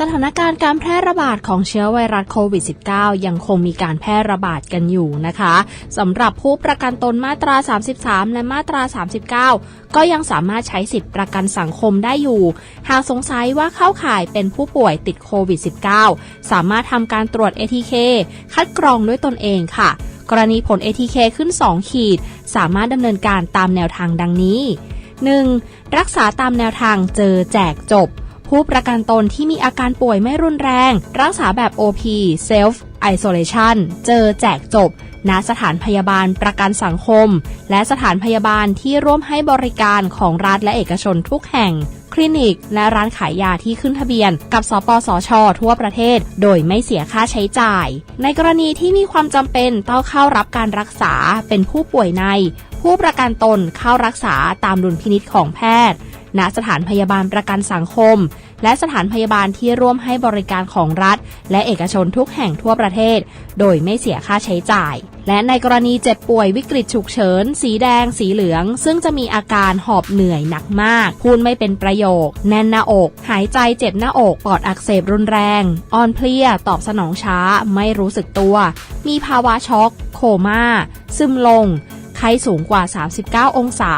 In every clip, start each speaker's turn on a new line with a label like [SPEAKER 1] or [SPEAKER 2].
[SPEAKER 1] สถานการณ์การแพร่ระบาดของเชื้อไวรัสโควิด -19 ยังคงมีการแพร่ระบาดกันอยู่นะคะสำหรับผู้ประกันตนมาตรา 33 และมาตรา 39 ก็ยังสามารถใช้สิทธิประกันสังคมได้อยู่ หากสงสัยว่าเข้าข่ายเป็นผู้ป่วยติดโควิด -19 สามารถทำการตรวจ ATK คัดกรองด้วยตนเองค่ะ กรณีผล ATK ขึ้น 2 ขีด สามารถดำเนินการตามแนวทางดังนี้ 1. รักษาตามแนวทางเจอแจกจบ ผู้ประกันตนที่มีอาการป่วยไม่รุนแรง รักษาแบบ OP Self Isolation เจอแจกจบณสถานพยาบาลประกันสังคม และสถานพยาบาลที่ร่วมให้บริการของรัฐและเอกชนทุกแห่ง คลินิก และร้านขายยาที่ขึ้นทะเบียน กับสปสช ทั่วประเทศ โดยไม่เสียค่าใช้จ่าย ในกรณีที่มีความจำเป็นต้องเข้ารับการรักษาเป็นผู้ป่วยใน ผู้ประกันตนเข้ารักษาตามดุลพินิษของแพทย์ ณสถานพยาบาลประกันสังคม และสถานพยาบาลที่ร่วมให้บริการของรัฐ และเอกชนทุกแห่งทั่วประเทศ โดยไม่เสียค่าใช้จ่าย และในกรณีเจ็บป่วยวิกฤตฉุกเฉิน สีแดง สีเหลือง ซึ่งจะมีอาการหอบเหนื่อยหนักมาก พูดไม่เป็นประโยค แน่นหน้าอก หายใจเจ็บหน้าอก ปอดอักเสบรุนแรง อ่อนเพลีย ตอบสนองช้า ไม่รู้สึกตัว มีภาวะช็อก โคม่า ซึมลง ไข้สูงกว่า 39 องศา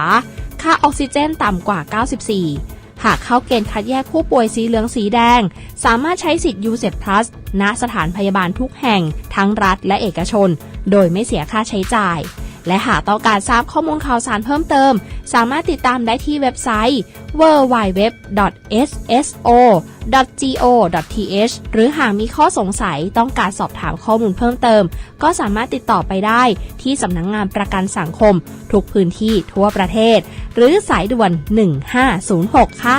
[SPEAKER 1] ค่าออกซิเจนต่ำกว่า 94 หากเข้าเกณฑ์คัดแยกผู้ป่วยสีเหลืองสีแดง สามารถใช้สิทธิ์ยูเซ Plus ณสถานพยาบาลทุกแห่งทั้งรัฐและเอกชน โดยไม่เสียค่าใช้จ่าย และหากต้องการทราบข้อมูลข่าวสารเพิ่มเติม สามารถติดตามได้ที่เว็บไซต์ www.sso.go.th หรือหากมีข้อสงสัยต้องการสอบถามข้อมูลเพิ่มเติม ก็สามารถติดต่อไปได้ที่สำนักงงานประกันสังคม ทุกพื้นที่ทั่วประเทศ หรือสายด่วน 1506 ค่ะ